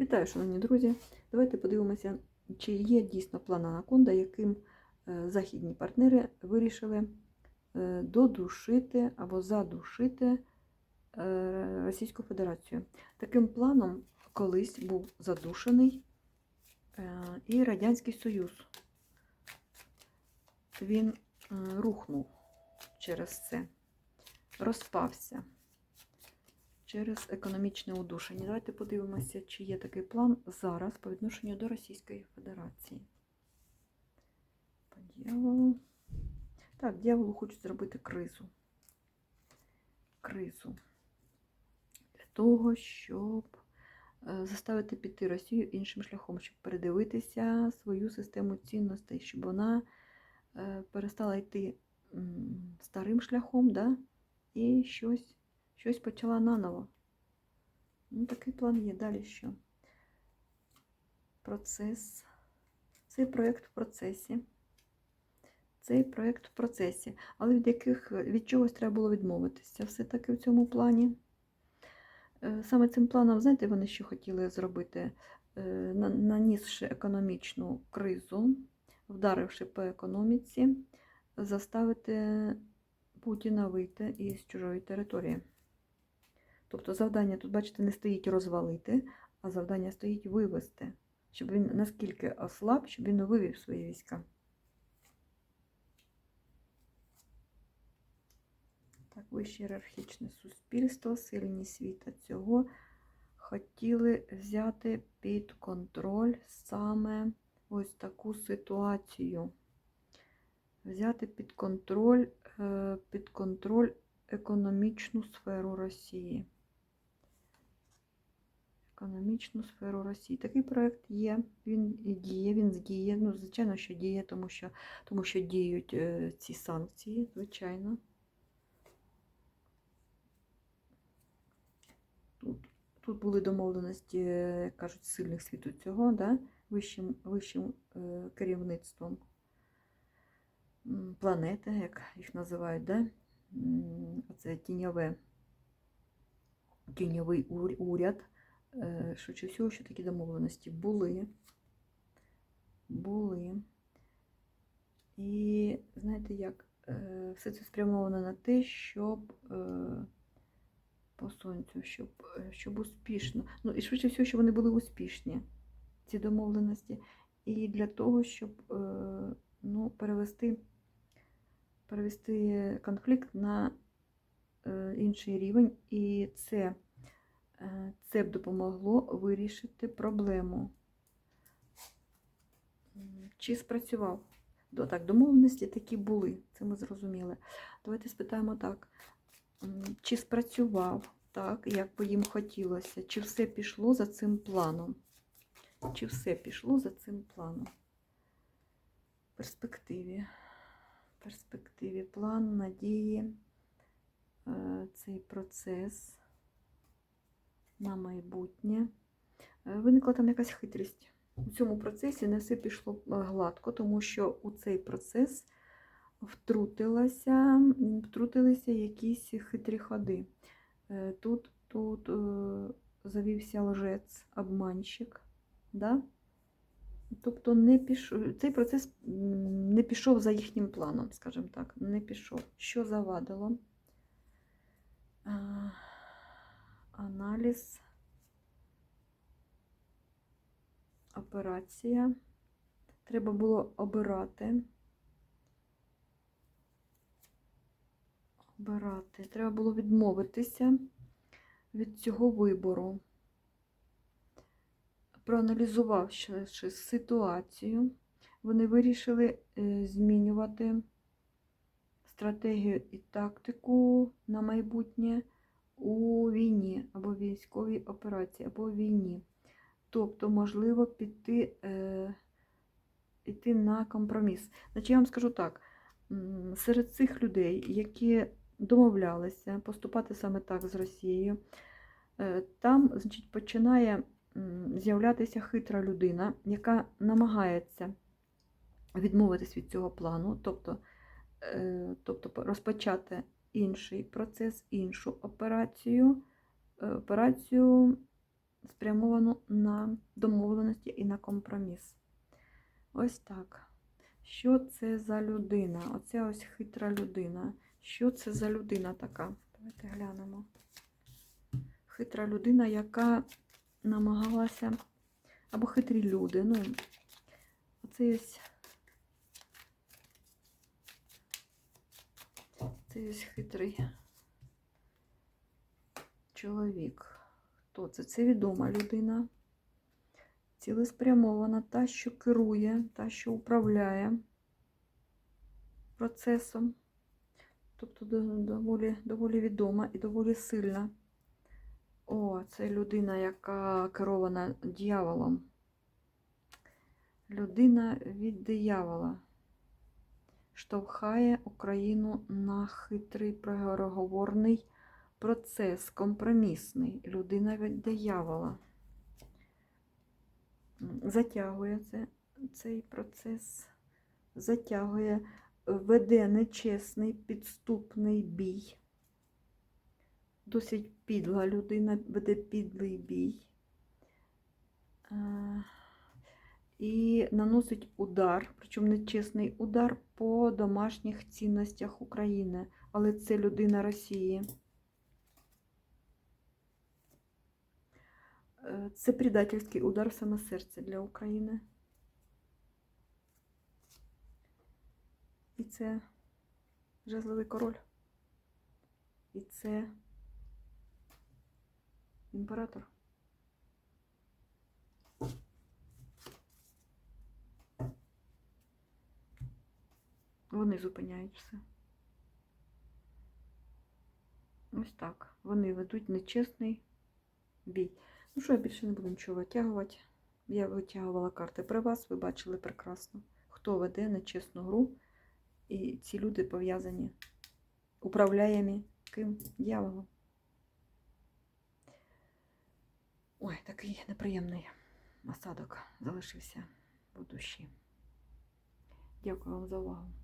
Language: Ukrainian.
Вітаю, шановні друзі! Давайте подивимося, чи є дійсно план Анаконда, яким е, західні партнери вирішили е, додушити або задушити е, Російську Федерацію. Таким планом колись був задушений і Радянський Союз. Він рухнув через це, розпався через економічне удушення. Давайте подивимося, чи є такий план зараз по відношенню до Російської Федерації. По дьяволу. Так, дьяволу хочуть зробити кризу. Кризу. Для того, щоб е, заставити піти Росію іншим шляхом, щоб передивитися свою систему цінностей, щоб вона е, перестала йти старим шляхом, да? і щось щось почала наново. Ну, такий план є. Далі що? Процес. Цей проєкт в процесі. Цей проєкт в процесі. Але від яких від чогось треба було відмовитися все-таки в цьому плані. Е, Саме цим планом, знаєте, вони що хотіли зробити, Е, нанісши економічну кризу, вдаривши по економіці, заставити Путіна вийти із чужої території. Тобто завдання тут, бачите, не стоїть розвалити, а завдання стоїть вивести, щоб він наскільки ослаб, щоб він вивів свої війська. Так, вище ієрархічне суспільство, сильні світа цього хотіли взяти під контроль саме ось таку ситуацію. Взяти під контроль, е, під контроль економічну сферу Росії. Економічну сферу Росії. Такий проєкт є, він діє, він діє. Ну, звичайно, що діє, тому що, тому що діють е, ці санкції, звичайно. Тут, тут були домовленості, е, як кажуть, сильних світу цього, да? вищим, вищим е, керівництвом планети, як їх називають, да? Це тіньове, тіньовий уряд. Швидше всього, що такі домовленості були. Були. І знаєте як, е, все це спрямовано на те, щоб е, по сонцю, щоб, е, щоб успішно. Ну і швидше всього, щоб вони були успішні, ці домовленості. І для того, щоб ну, перевести, перевести конфлікт на інший рівень. І це, це б допомогло вирішити проблему. Чи спрацював? До- Так, домовленості такі були, це ми зрозуміли. Давайте спитаємо так. Чи спрацював так, як би їм хотілося? Чи все пішло за цим планом? Чи все пішло за цим планом? Перспективі. Перспективі план надії, е, цей процес на майбутнє. Е, Виникла там якась хитрість. У цьому процесі не все пішло е, гладко, тому що у цей процес втрутилася, втрутилися якісь хитрі ходи. Е, Тут, тут завівся лжець, обманщик. Да? Тобто не пішов, цей процес не пішов за їхнім планом, скажімо так, не пішов. Що завадило? А, Аналіз, операція. Треба було обирати. Обирати. Треба було відмовитися від цього вибору. Проаналізувавши ситуацію, вони вирішили е, змінювати стратегію і тактику на майбутнє у війні або військовій операції, або війні. Тобто, можливо, піти, е, йти на компроміс. Значить, я вам скажу так: серед цих людей, які домовлялися поступати саме так з Росією, е, там, значить, починає з'являтися хитра людина, яка намагається відмовитись від цього плану, тобто, е, тобто розпочати інший процес, іншу операцію, е, операцію спрямовано на домовленості і на компроміс. Ось так. Що це за людина? Оце ось хитра людина. Що це за людина така? Давайте глянемо. Хитра людина, яка намагалася, або хитрі люди. Ну, оце ось. Це ось хитрий чоловік. Хто це? Це відома людина. Цілеспрямована, та, що керує, та, що управляє процесом. Тобто доволі, доволі відома і доволі сильна. О, це людина, яка керована дьяволом. Людина від диявола штовхає Україну на хитрий переговорний процес, компромісний. Людина від диявола. Затягує це, цей процес, затягує, веде нечесний підступний бій. Досить підла людина веде підлий бій. І наносить удар, причому нечесний удар по домашніх цінностях України. Але це людина Росії. Е, Це предательський удар в саме серце для України. І це жезловий король. І це імператор. Вони зупиняють все. Ось так. Вони ведуть нечесний бій. Ну що, я більше не буду нічого витягувати. Я витягувала карти при вас, ви бачили прекрасно, хто веде нечесну гру. І ці люди пов'язані управляємі ким? Дьяволом. Ой, такий неприємний осадок залишився в душі. Дякую вам за увагу.